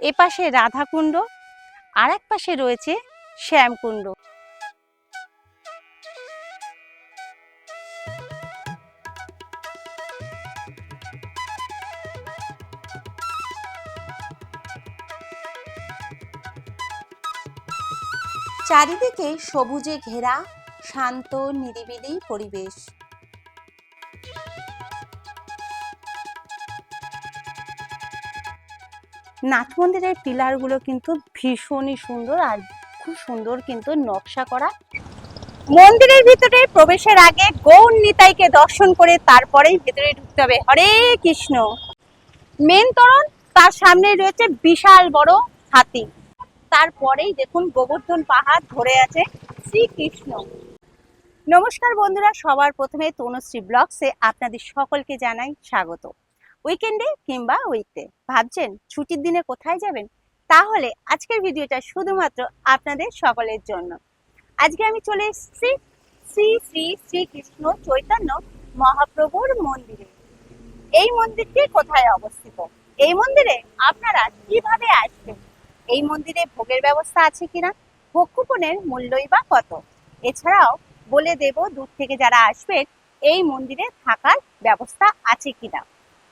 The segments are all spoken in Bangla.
এপাশে রাধাকুণ্ড আর এক পাশে রয়েছে শ্যামকুণ্ড। চারিদিকে সবুজে ঘেরা শান্ত নিরিবিলি পরিবেশ। নাথ মন্দিরের পিলারগুলো কিন্তু ভীষণই সুন্দর আর খুব সুন্দর কিন্তু নকশা করা। মন্দিরের ভিতরে প্রবেশের আগে গৌর নিতাইকে দর্শন করে তারপরেই ভিতরে ঢুকতে হবে। হরে কৃষ্ণ। মেন তরণ, তার সামনে রয়েছে বিশাল বড় হাতি। তারপরেই দেখুন গোবর্ধন পাহাড় ধরে আছে শ্রীকৃষ্ণ। নমস্কার বন্ধুরা, সবার প্রথমে তনুশ্রী ব্লগসে আপনাদের সকলকে জানাই স্বাগত। উইকেন্ডে কিংবা উইকডে ভাবছেন ছুটির দিনে কোথায় যাবেন? তাহলে আজকের ভিডিওটা শুধুমাত্র আপনাদের সকলের জন্য। আজকে আমি চলে এসেছি শ্রী শ্রী শ্রীকৃষ্ণ চৈতন্য মহাপ্রভুর মন্দিরে। এই মন্দিরটি কোথায় অবস্থিত? এই মন্দিরে আপনারা কীভাবে আসবেন? এই মন্দিরে ভোগের ব্যবস্থা আছে কিনা? ভোগ কুপনের মূল্যই বা কত? এছাড়াও বলে দেব দূর থেকে যারা আসবেন, এই মন্দিরে থাকার ব্যবস্থা আছে কিনা।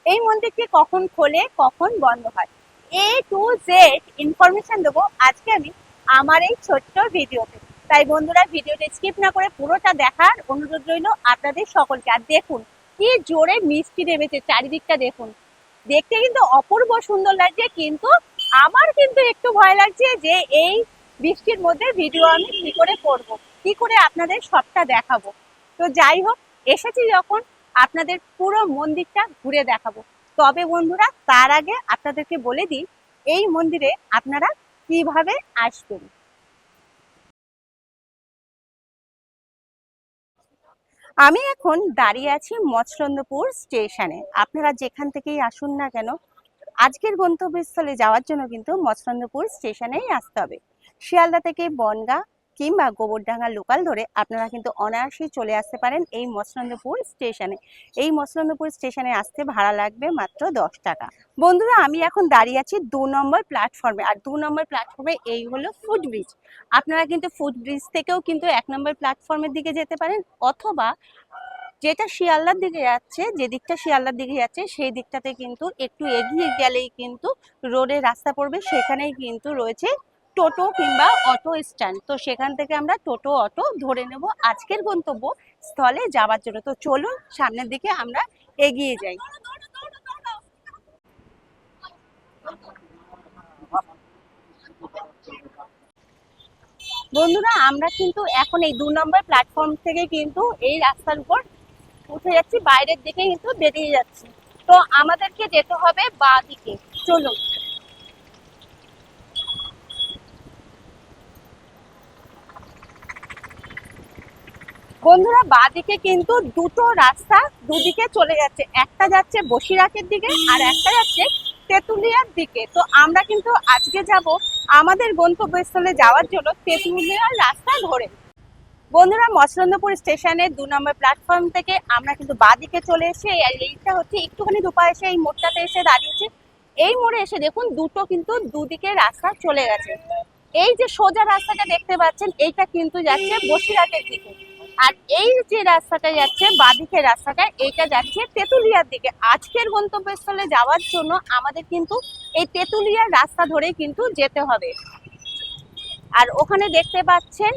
এই মন্দিরটি কখন খোলে, কখন বন্ধ হয়? এ টু জেড ইনফরমেশন দেবো আজকে আমি আমার এই ছোট্ট ভিডিওতে। তাই বন্ধুরা, ভিডিওটা স্কিপ না করে পুরোটা দেখার অনুরোধ রইল আপনাদের সকলকে। আর দেখুন, কি জোরে মিষ্টি নেমেছে চারিদিকটা দেখুন। দেখতে কিন্তু অপূর্ব সুন্দর লাগছে, কিন্তু আমার কিন্তু একটু ভয় লাগছে যে এই বৃষ্টির মধ্যে ভিডিও আমি কি করে করব, কি করে আপনাদের সবটা দেখাবো। তো যাই হোক, এসেছি যখন আপনাদের পুরো মন্দিরটা ঘুরে দেখাবো। তবে বন্ধুরা, তার আগে আপনাদেরকে বলে দিই, এই মন্দিরে আপনারা কীভাবে আসবেন? আমি এখন দাঁড়িয়ে আছি মৎস্যন্দপুর স্টেশনে। আপনারা যেখান থেকেই আসুন না কেন, আজকের গন্তব্যস্থলে যাওয়ার জন্য কিন্তু মৎস্যন্দপুর স্টেশনেই আসতে হবে। শিয়ালদা থেকে বনগা কিংবা গোবরডাঙ্গা লোকাল ধরে আপনারা কিন্তু অনায়াসেই চলে আসতে পারেন এই মৎস্যন্দপুর স্টেশনে। এই মৎস্যন্দপুর স্টেশনে আসতে ভাড়া লাগবে মাত্র দশ টাকা। বন্ধুরা, আমি এখন দাঁড়িয়ে আছি দু নম্বর প্ল্যাটফর্মে আর দু নম্বর প্ল্যাটফর্মে এই হলো ফুট ব্রিজ আপনারা কিন্তু ফুট ব্রিজ থেকেও কিন্তু এক নম্বর প্ল্যাটফর্মের দিকে যেতে পারেন অথবা যেটা শিয়ালদার দিকে যাচ্ছে, যে দিকটা শিয়ালদার দিকে যাচ্ছে, সেই দিকটাতে কিন্তু একটু এগিয়ে গেলেই কিন্তু রোডের রাস্তা পড়বে। সেখানেই কিন্তু রয়েছে টোটো কিংবা অটো স্ট্যান্ড। তো সেখান থেকে আমরা টোটো, অটো ধরে নেব। আজকের গন্তব্য স্থলে যাওয়ার জন্য। তো চলুন, সামনের দিকে আমরা এগিয়ে যাই। বন্ধুরা, আমরা কিন্তু এখন এই দু নম্বর প্ল্যাটফর্ম থেকে কিন্তু এই রাস্তার উপর উঠে যাচ্ছি। বাইরের দিকে কিন্তু বেরিয়ে যাচ্ছি। তো আমাদেরকে যেতে হবে বা দিকে। চলুন। বন্ধুরা, বাদিকে কিন্তু দুটো রাস্তা দুদিকে চলে যাচ্ছে। একটা যাচ্ছে বসিরহাটের দিকে আর একটা যাচ্ছে তেঁতুলিয়ার দিকে। তো আমরা কিন্তু আজকে যাব আমাদের গন্তব্যস্থলে যাওয়ার জন্য তেঁতুলিয়ার রাস্তা ধরে। বন্ধুরা মৎস্যন্দপুর স্টেশনের দু নম্বর প্ল্যাটফর্ম থেকে আমরা কিন্তু বাদিকে চলে এসে এই- এইটা হচ্ছে একটুখানি দুপা এসে এই মোড়টাতে এসে দাঁড়িয়েছি। এই মোড়ে এসে দেখুন, দুটো কিন্তু দুদিকে রাস্তা চলে গেছে। এই যে সোজা রাস্তাটা দেখতে পাচ্ছেন, এইটা কিন্তু যাচ্ছে বসিরহাটের দিকে। আর এই যে রাস্তাটা যাচ্ছে বাদিকের রাস্তাটা, এইটা যাচ্ছে তেঁতুলিয়ার দিকে। আজকের গন্তব্যস্থলে যাওয়ার জন্য আমাদের কিন্তু এই তেঁতুলিয়ার রাস্তা ধরেই কিন্তু যেতে হবে। আর ওখানে দেখতে পাচ্ছেন,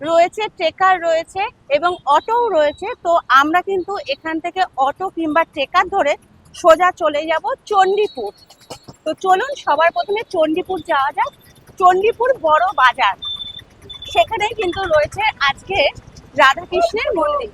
রয়েছে ট্রেকার রয়েছে এবং অটোও রয়েছে। তো আমরা কিন্তু এখান থেকে অটো কিংবা ট্রেকার ধরে সোজা চলে যাব চণ্ডীপুর। তো চলুন, সবার প্রথমে চণ্ডীপুর যাওয়া যাক। চণ্ডীপুর বড় বাজার। সেখানেই কিন্তু রয়েছে আজকে রাধা কৃষ্ণের মন্দির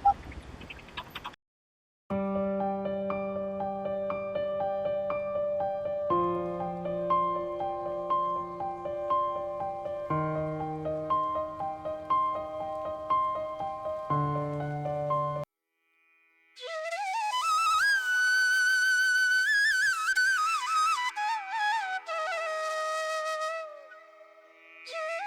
Yeah.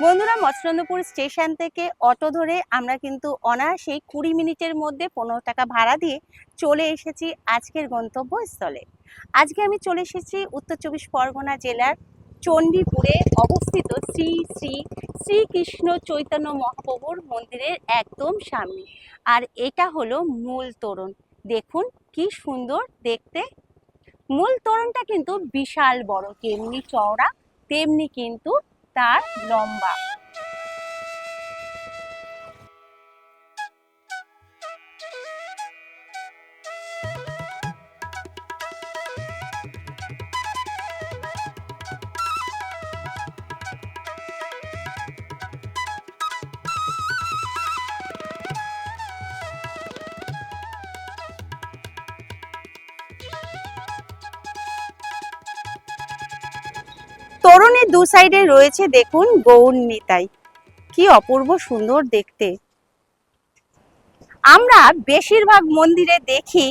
বন্ধুরা মৎস্যন্দপুর স্টেশন থেকে অটো ধরে আমরা কিন্তু অনায়াসেই কুড়ি মিনিটের মধ্যে পনেরো টাকা ভাড়া দিয়ে চলে এসেছি আজকের গন্তব্যস্থলে। আজকে আমি চলে এসেছি উত্তর চব্বিশ পরগনা জেলার চণ্ডীপুরে অবস্থিত শ্রী শ্রী শ্রীকৃষ্ণ চৈতন্য মহাপ্রভুর মন্দিরের একদম সামনে। আর এটা হলো মূল তোরণ। দেখুন কি সুন্দর দেখতে। মূল তোরণটা কিন্তু বিশাল বড়। তেমনি চওড়া, তেমনি কিন্তু তার লম্বা। দু সাইডে রয়েছে দেখুন গৌর নিতাই। কি অপূর্ব সুন্দর দেখতে। আমরা বেশিরভাগ মন্দিরে দেখি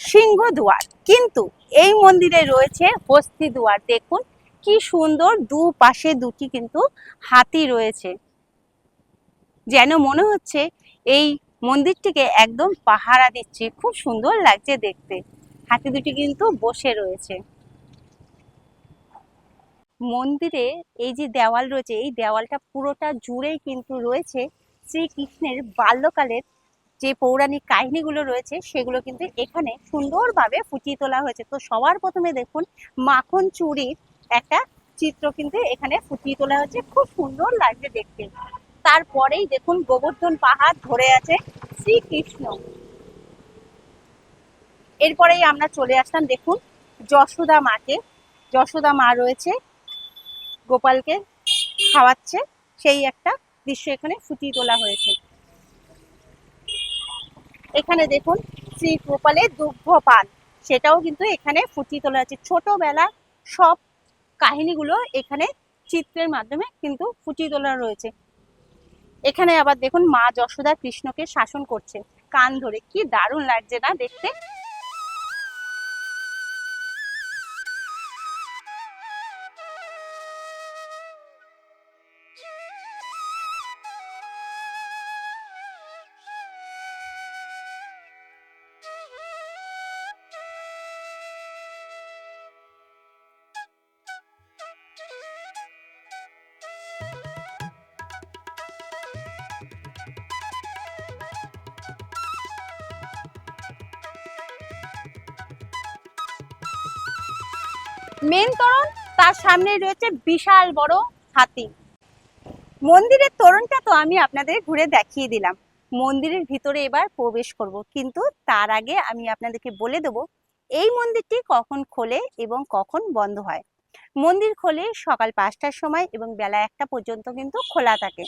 সিংহ দুয়ার, কিন্তু এই মন্দিরে রয়েছে হস্তি দুয়ার। দেখুন কি সুন্দর দু পাশে দুটি কিন্তু হাতি রয়েছে। যেন মনে হচ্ছে এই মন্দিরটিকে একদম পাহারা দিচ্ছে। খুব সুন্দর লাগছে দেখতে। হাতি দুটি কিন্তু বসে রয়েছে। মন্দিরে এই যে দেওয়াল রয়েছে, এই দেওয়ালটা পুরোটা জুড়েই কিন্তু রয়েছে শ্রীকৃষ্ণের বাল্যকালের যে পৌরাণিক কাহিনীগুলো রয়েছে, সেগুলো কিন্তু এখানে সুন্দরভাবে ফুটিয়ে তোলা হয়েছে। তো সবার প্রথমে দেখুন, মাখন চুরির একটা চিত্র কিন্তু এখানে ফুটিয়ে তোলা হয়েছে, খুব সুন্দর লাগছে দেখতে। তারপরেই দেখুন, গোবর্ধন পাহাড় ধরে আছে শ্রীকৃষ্ণ। এরপরেই আমরা চলে আসলাম, দেখুন, যশোদা মাকে। যশোদা মা রয়েছে গোপালকে খাওয়াচ্ছে, সেই একটা দৃশ্য এখানে ফুটিয়ে তোলা হয়েছে। এখানে দেখুন শ্রী গোপালের দুগ্ধ পান, সেটাও কিন্তু এখানে ফুটিয়ে তোলা হয়েছে। ছোটবেলা সব কাহিনীগুলো এখানে চিত্রের মাধ্যমে কিন্তু ফুটিয়ে তোলা রয়েছে। এখানে আবার দেখুন মা যশোদা কৃষ্ণকে শাসন করছে, কান ধরে। কি দারুণ লাগছে না দেখতে। মেন তোরণ, তার সামনে রয়েছে বিশাল বড় হাতি। মন্দিরের তোরণটা তো আমি আপনাদের ঘুরে দেখিয়ে দিলাম। মন্দিরের ভিতরে এবার প্রবেশ করব, কিন্তু তার আগে আমি আপনাদেরকে বলে দেব, এই মন্দিরটি কখন খোলে এবং কখন বন্ধ হয়? মন্দির খোলে সকাল পাঁচটার সময় এবং বেলা একটা পর্যন্ত কিন্তু খোলা থাকে।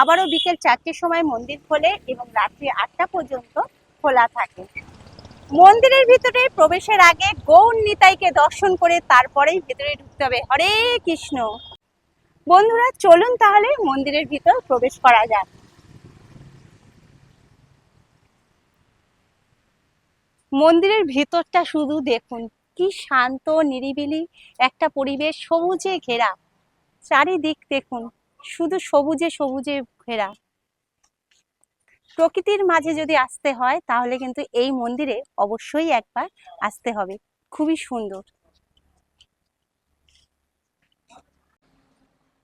আবারও বিকেল চারটের সময় মন্দির খোলে এবং রাত্রি আটটা পর্যন্ত খোলা থাকে। মন্দিরের ভিতরে প্রবেশের আগে গৌর নিতাইকে দর্শন করে তারপরেই ভিতরে ঢুকতে হবে। হরে কৃষ্ণ। বন্ধুরা, চলুন তাহলে মন্দিরের ভিতর প্রবেশ করা যাক। মন্দিরের ভিতরটা শুধু দেখুন, কি শান্ত, নিরিবিলি একটা পরিবেশ, সবুজে ঘেরা। চারিদিক দেখুন, শুধু সবুজে সবুজে ঘেরা। প্রকৃতির মাঝে যদি আসতে হয়, তাহলে কিন্তু এই মন্দিরে অবশ্যই একবার আসতে হবে। খুবই সুন্দর।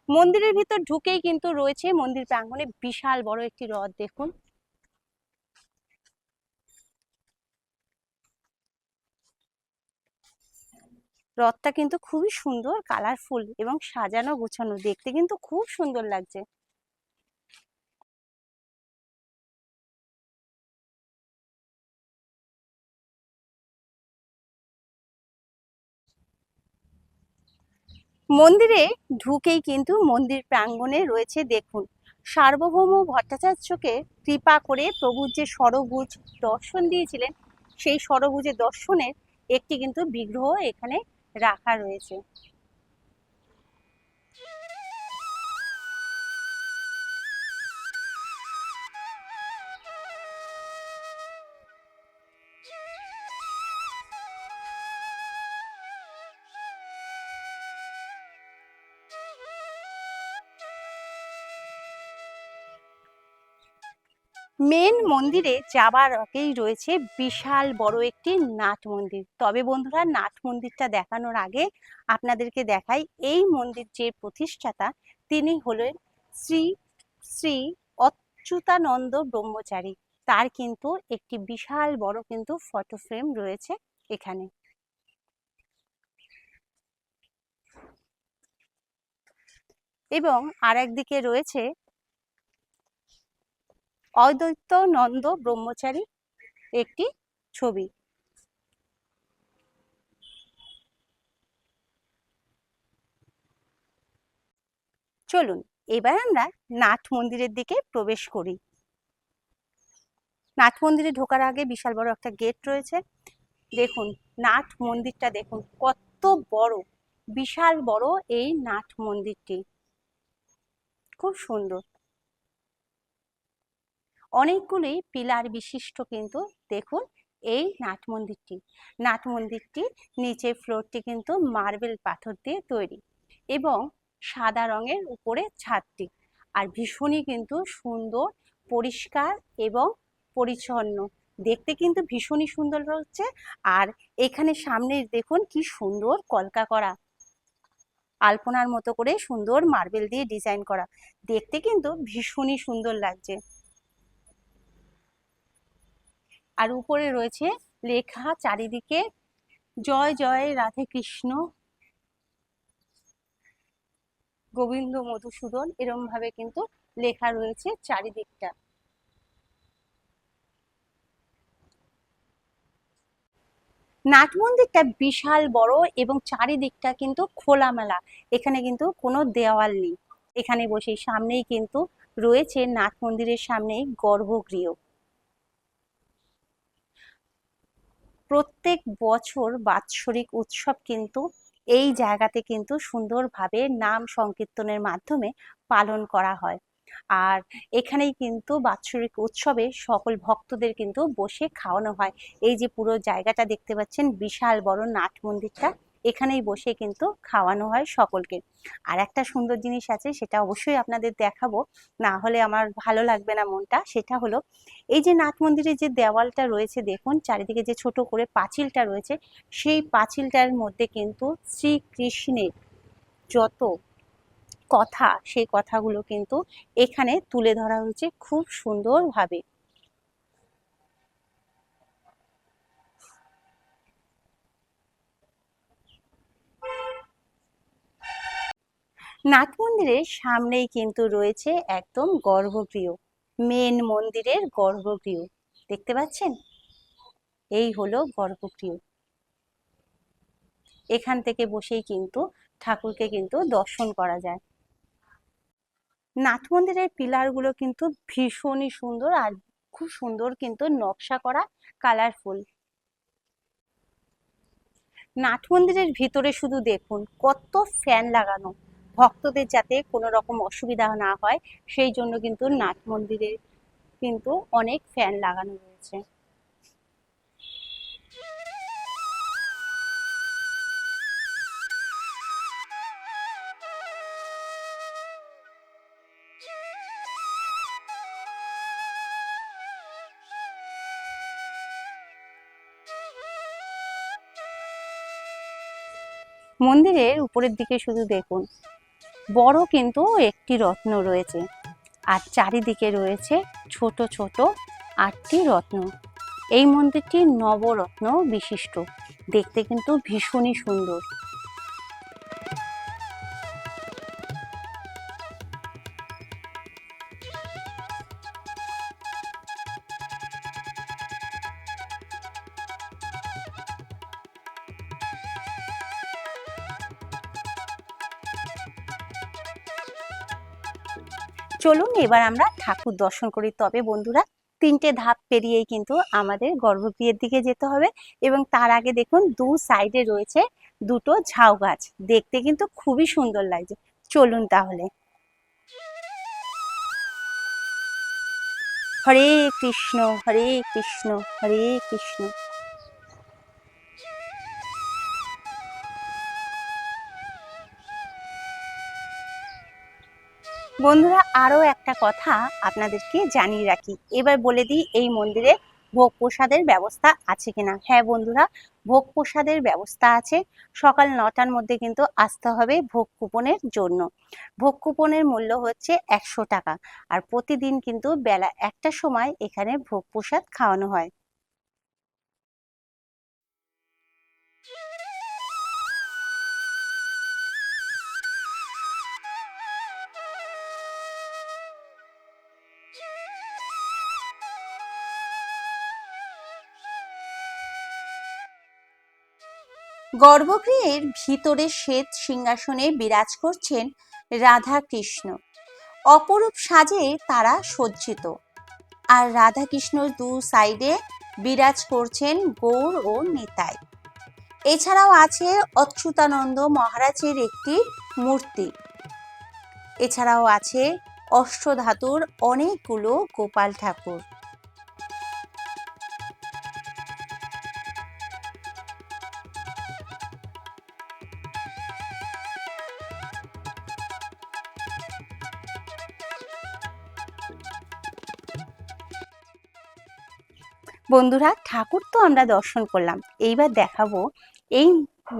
মন্দিরের ভিতর ঢুকেই কিন্তু রয়েছে মন্দির প্রাঙ্গণে বিশাল বড় একটি হ্রদ, দেখুন। হ্রদটা কিন্তু খুবই সুন্দর, কালারফুল এবং সাজানো গোছানো। দেখতে কিন্তু খুব সুন্দর লাগছে। মন্দিরে ঢুকেই কিন্তু মন্দির প্রাঙ্গণে রয়েছে দেখুন। সার্বভৌম ভট্টাচার্যকে কৃপা করে প্রভুর যে সরভুজ দর্শন দিয়েছিলেন, সেই সরভুজের দর্শনের একটি কিন্তু বিগ্রহ এখানে রাখা রয়েছে। মেন মন্দিরে যাবার আগেই রয়েছে বিশাল বড় একটি নাট মন্দির। তবে বন্ধুরা, নাট মন্দিরটা দেখানোর আগে আপনাদেরকে দেখাই, এই মন্দির যে প্রতিষ্ঠাতা তিনি হলেন শ্রী শ্রী অচ্যুতানন্দ ব্রহ্মচারী। তার কিন্তু একটি বিশাল বড় কিন্তু ফটো ফ্রেম রয়েছে এখানে। এবং আর একদিকে রয়েছে অদ্বৈতনন্দ ব্রহ্মচারী একটি ছবি। চলুন, এবার আমরা নাট মন্দিরের দিকে প্রবেশ করি। নাট মন্দিরে ঢোকার আগে বিশাল বড় একটা গেট রয়েছে। দেখুন নাট মন্দিরটা দেখুন, কত বড়, বিশাল বড় এই নাট মন্দিরটি। খুব সুন্দর। অনেকগুলি পিলার বিশিষ্ট কিন্তু দেখুন, এই নাট মন্দিরটি। নাট মন্দিরটি নিচের ফ্লোরটি কিন্তু মার্বেল পাথর দিয়ে তৈরি এবং সাদা রঙের উপরে ছাদটি। আর ভীষণই কিন্তু সুন্দর, পরিষ্কার এবং পরিচ্ছন্ন। দেখতে কিন্তু ভীষণই সুন্দর হচ্ছে আর এখানে সামনে দেখুন কি সুন্দর কলকা করা। আলপনার মতো করে সুন্দর মার্বেল দিয়ে ডিজাইন করা। দেখতে কিন্তু ভীষণই সুন্দর লাগছে। আর উপরে রয়েছে লেখা চারিদিকে, জয় জয়, রাধে কৃষ্ণ, গোবিন্দ মধুসূদন এরম ভাবে কিন্তু লেখা রয়েছে চারিদিকটা। নাট মন্দিরটা বিশাল বড় এবং চারিদিকটা কিন্তু খোলামেলা, এখানে কিন্তু কোনো দেওয়াল নেই। এখানে বসে সামনেই কিন্তু রয়েছে নাট মন্দিরের সামনেই গর্ভগৃহ। প্রত্যেক বছর বাৎসরিক উৎসব কিন্তু এই জায়গাতে কিন্তু সুন্দরভাবে নাম সংকীর্তনের মাধ্যমে পালন করা হয়। আর এখানেই কিন্তু বাৎসরিক উৎসবে সকল ভক্তদের কিন্তু বসে খাওয়ানো হয়। এই যে পুরো জায়গাটা দেখতে পাচ্ছেন, বিশাল বড় নাট মন্দিরটা। এখানেই বসে কিন্তু খাওয়ানো হয় সকলকে। আর একটা সুন্দর জিনিস আছে, সেটা অবশ্যই আপনাদের দেখাবো। না হলে আমার ভালো লাগবে না মনটা, সেটা হলো এই যে নাট মন্দিরের যে দেওয়ালটা রয়েছে, দেখুন চারিদিকে যে ছোট করে পাঁচিলটা রয়েছে, সেই পাঁচিলটার মধ্যে কিন্তু শ্রীকৃষ্ণের যত কথা, সেই কথাগুলো কিন্তু এখানে তুলে ধরা হয়েছে খুব সুন্দরভাবে। নাট মন্দিরের সামনেই কিন্তু রয়েছে একদম গর্ভগৃহ মেন মন্দিরের গর্ভগৃহ। দেখতে পাচ্ছেন? এই হলো গর্ভগৃহ। এখান থেকে বসেই কিন্তু ঠাকুরকে কিন্তু দর্শন করা যায়। নাট মন্দিরের পিলারগুলো কিন্তু ভীষণই সুন্দর আর খুব সুন্দর কিন্তু নকশা করা কালারফুল নাট মন্দিরের ভিতরে শুধু দেখুন, কত ফ্যান লাগানো। ভক্তদের যাতে কোনো রকম অসুবিধা না হয়, সেই জন্য কিন্তু নাট মন্দিরে কিন্তু অনেক ফ্যান লাগানো রয়েছে। মন্দিরের উপরের দিকে শুধু দেখুন বড় কিন্তু একটি রত্ন রয়েছে। আর চারিদিকে রয়েছে ছোট ছোট আটটি রত্ন। এই মন্দিরটি নবরত্ন বিশিষ্ট। দেখতে কিন্তু ভীষণই সুন্দর। চলুন এবার আমরা ঠাকুর দর্শন করি। তবে বন্ধুরা, তিনটে ধাপ পেরিয়েই কিন্তু আমাদের গর্ভগৃহের দিকে যেতে হবে এবং তার আগে দেখুন, দু সাইডে রয়েছে দুটো ঝাউ গাছ। দেখতে কিন্তু খুবই সুন্দর লাগছে। চলুন তাহলে। হরে কৃষ্ণ হরে কৃষ্ণ হরে কৃষ্ণ। বন্ধুরা, আরও একটা কথা আপনাদেরকে জানিয়ে রাখি। এবার বলে দিই, এই মন্দিরে ভোগ প্রসাদের ব্যবস্থা আছে কিনা? হ্যাঁ বন্ধুরা, ভোগ প্রসাদের ব্যবস্থা আছে। সকাল নটার মধ্যে কিন্তু আসতে হবে ভোগ কুপনের জন্য। ভোগ কুপনের মূল্য হচ্ছে একশো টাকা। আর প্রতিদিন কিন্তু বেলা একটার সময় এখানে ভোগ প্রসাদ খাওয়ানো হয়। গর্ভগৃহের ভিতরে শ্বেত সিংহাসনে বিরাজ করছেন রাধা কৃষ্ণ অপরূপ সাজে তারা সজ্জিত। আর রাধা কৃষ্ণ দু সাইডে বিরাজ করছেন গৌর ও নিতাই। এছাড়াও আছে অচ্যুতানন্দ মহারাজের একটি মূর্তি। এছাড়াও আছে অষ্টধাতুর অনেকগুলো গোপাল ঠাকুর। বন্ধুরা, ঠাকুর তো আমরা দর্শন করলাম। এইবার দেখাবো এই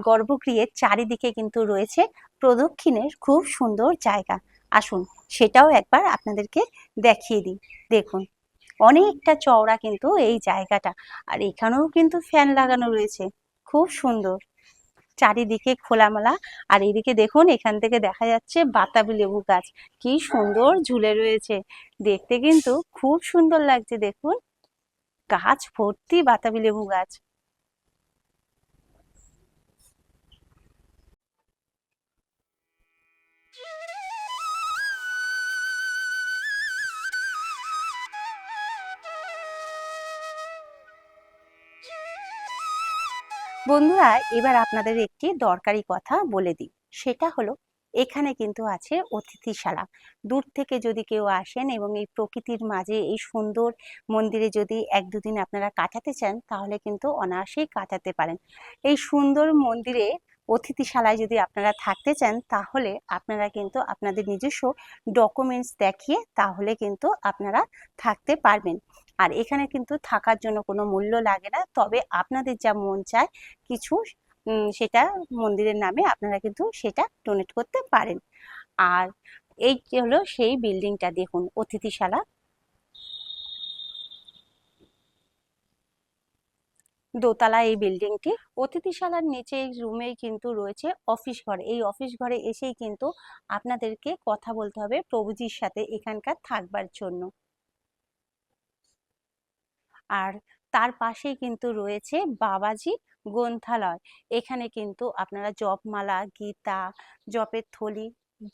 গর্ভগৃহের চারিদিকে কিন্তু রয়েছে প্রদক্ষিণের খুব সুন্দর জায়গা। আসুন, সেটাও একবার আপনাদেরকে দেখিয়ে দিই। দেখুন, অনেকটা চওড়া কিন্তু এই জায়গাটা, আর এখানেও কিন্তু ফ্যান লাগানো রয়েছে। খুব সুন্দর। চারিদিকে খোলামেলা, আর এদিকে দেখুন, এখান থেকে দেখা যাচ্ছে বাতাবি লেবু গাছ। কি সুন্দর ঝুলে রয়েছে। দেখতে কিন্তু খুব সুন্দর লাগছে, দেখুন। গাছ, ভর্তি বাতাবি লেবু গাছ। বন্ধুরা, এবার আপনাদের একটি দরকারি কথা বলে দিই। সেটা হলো এখানে কিন্তু আছে অতিথিশালা। দূর থেকে যদি কেউ আসেন এবং এই প্রকৃতির মাঝে এই সুন্দর মন্দিরে যদি এক দুদিন আপনারা কাটাতে চান, তাহলে কিন্তু অনায়াসেই কাটাতে পারেন। এই সুন্দর মন্দিরে অতিথিশালায় যদি আপনারা থাকতে চান, তাহলে আপনারা কিন্তু আপনাদের নিজস্ব ডকুমেন্টস দেখিয়ে তাহলে কিন্তু আপনারা থাকতে পারবেন। আর এখানে কিন্তু থাকার জন্য কোনো মূল্য লাগে না। তবে আপনাদের যা মন চায়, কিছু সেটা মন্দিরের নামে আপনারা কিন্তু সেটা ডোনেট করতে পারেন। আর এই হলো সেই বিল্ডিংটা দেখুন, অতিথিশালা। দোতলা এই বিল্ডিংটি অতিথিশালার নিচে রুমেই কিন্তু রয়েছে অফিস ঘর। এই অফিস ঘরে এসেই কিন্তু আপনাদেরকে কথা বলতে হবে প্রভুজির সাথে এখানকার থাকবার জন্য। আর তার পাশেই কিন্তু রয়েছে বাবাজি গ্রন্থালয়। এখানে কিন্তু আপনারা জপমালা, গীতা, জপের থলি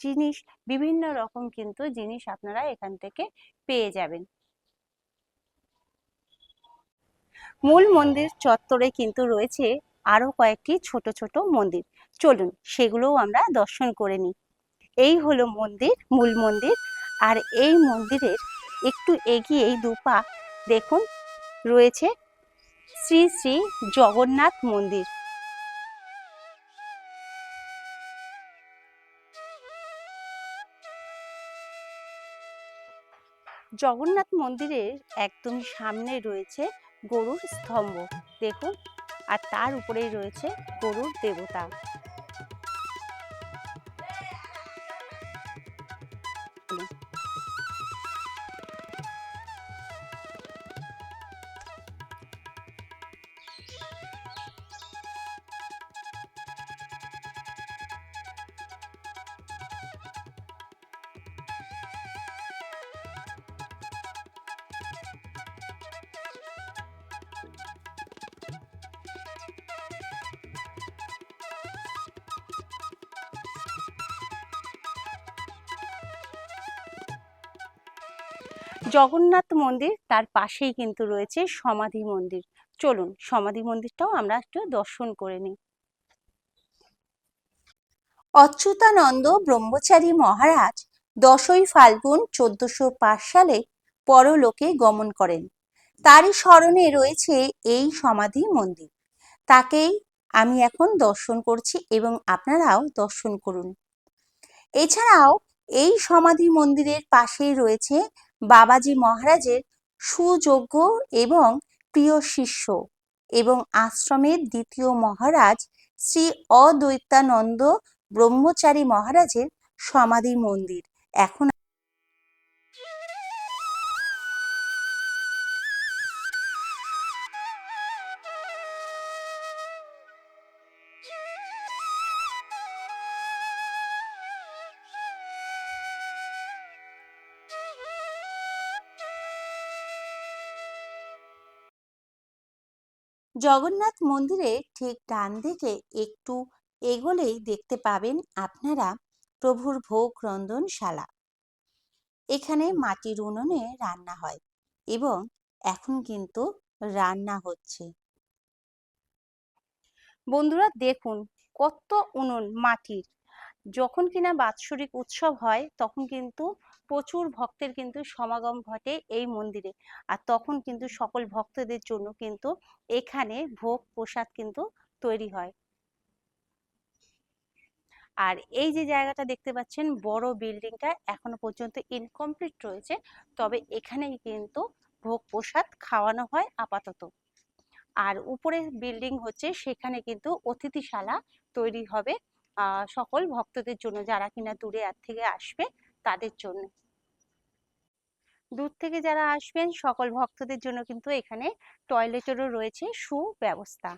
জিনিস, বিভিন্ন রকম কিন্তু জিনিস আপনারা এখান থেকে পেয়ে যাবেন। মূল মন্দির চত্বরে কিন্তু রয়েছে আরও কয়েকটি ছোট ছোট মন্দির। চলুন সেগুলোও আমরা দর্শন করে নিই। এই হলো মন্দির, মূল মন্দির। আর এই মন্দিরের একটু এগিয়েই দুপা দেখুন রয়েছে শ্রী শ্রী জগন্নাথ মন্দির। জগন্নাথ মন্দিরের একদম সামনে রয়েছে গরুর স্তম্ভ। দেখুন, আর তার উপরেই রয়েছে গরুর দেবতা। জগন্নাথ মন্দির তার পাশেই কিন্তু রয়েছে সমাধি মন্দির। চলুন, সমাধি মন্দিরটাও আমরা একটু দর্শন করে নিই। অচ্যুতানন্দ ব্রহ্মচারী মহারাজ দশই ফাল্গুন চোদ্দশো সালে পরলোকে গমন করেন। তারই স্মরণে রয়েছে এই সমাধি মন্দির। তাকেই আমি এখন দর্শন করছি এবং আপনারাও দর্শন করুন। এছাড়াও এই সমাধি মন্দিরের পাশেই রয়েছে বাবাজি মহারাজের সুযোগ্য এবং প্রিয় শিষ্য এবং আশ্রমের দ্বিতীয় মহারাজ শ্রী অদ্বৈতানন্দ ব্রহ্মচারী মহারাজের সমাধি মন্দির। এখন জগন্নাথ মন্দিরে ঠিক ডান দিকে একটু এগোলেই দেখতে পাবেন আপনারা প্রভুর ভোগ রন্ধনশালা। এখানে মাটির উনুনে রান্না হয় এবং এখন কিন্তু রান্না হচ্ছে। বন্ধুরা দেখুন কত উনুন মাটির। যখন কিনা বাৎসরিক উৎসব হয় তখন কিন্তু প্রচুর ভক্তের কিন্তু সমাগম ঘটে এই মন্দিরে। আর তখন কিন্তু সকল ভক্তদের জন্য কিন্তু এখানে ভোগ প্রসাদ কিন্তু তৈরি হয়। আর এই যে জায়গাটা দেখতে পাচ্ছেন, বড় বিল্ডিংটা এখনও পর্যন্ত ইনকমপ্লিট রয়েছে। তবে এখানেই কিন্তু ভোগ প্রসাদ খাওয়ানো হয় আপাতত। আর উপরের বিল্ডিং হচ্ছে, সেখানে কিন্তু অতিথিশালা তৈরি হবে সকল ভক্তদের জন্য যারা কিনা দূরে আর থেকে আসবে। তাদের জন্য। দূর থেকে যারা আসবেন, সকল ভক্তদের জন্য কিন্তু এখানে টয়লেটেরও রয়েছে সুব্যবস্থা।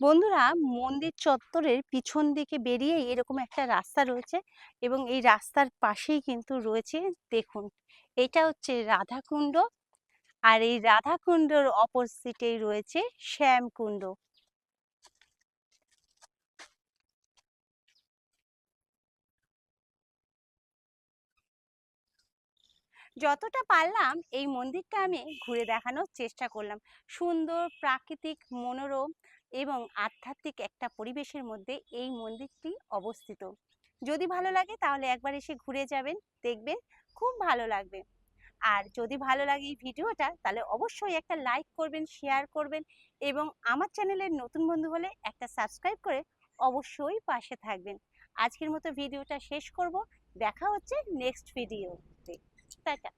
বন্ধুরা, মন্দির চত্বরের পিছন দিকে বেরিয়ে এরকম একটা রাস্তা রয়েছে এবং এই রাস্তার পাশেই কিন্তু রয়েছে, দেখুন, এটা হচ্ছে রাধাকুণ্ড আর এই রাধাকুণ্ডর অপোজিটেই রয়েছে শ্যামকুণ্ড। যতটা পারলাম এই মন্দিরটা আমি ঘুরে দেখানোর চেষ্টা করলাম। সুন্দর, প্রাকৃতিক, মনোরম এবং আধ্যাত্মিক একটা পরিবেশের মধ্যে এই মন্দিরটি অবস্থিত। যদি ভালো লাগে তাহলে একবার এসে ঘুরে যাবেন, দেখবেন খুব ভালো লাগবে। আর যদি ভালো লাগে এই ভিডিওটা, তাহলে অবশ্যই একটা লাইক করবেন শেয়ার করবেন এবং আমার চ্যানেলের নতুন বন্ধু হলে একটা সাবস্ক্রাইব করে অবশ্যই পাশে থাকবেন। আজকের মতো ভিডিওটা শেষ করব। দেখা হচ্ছে নেক্সট ভিডিওতে টাটা।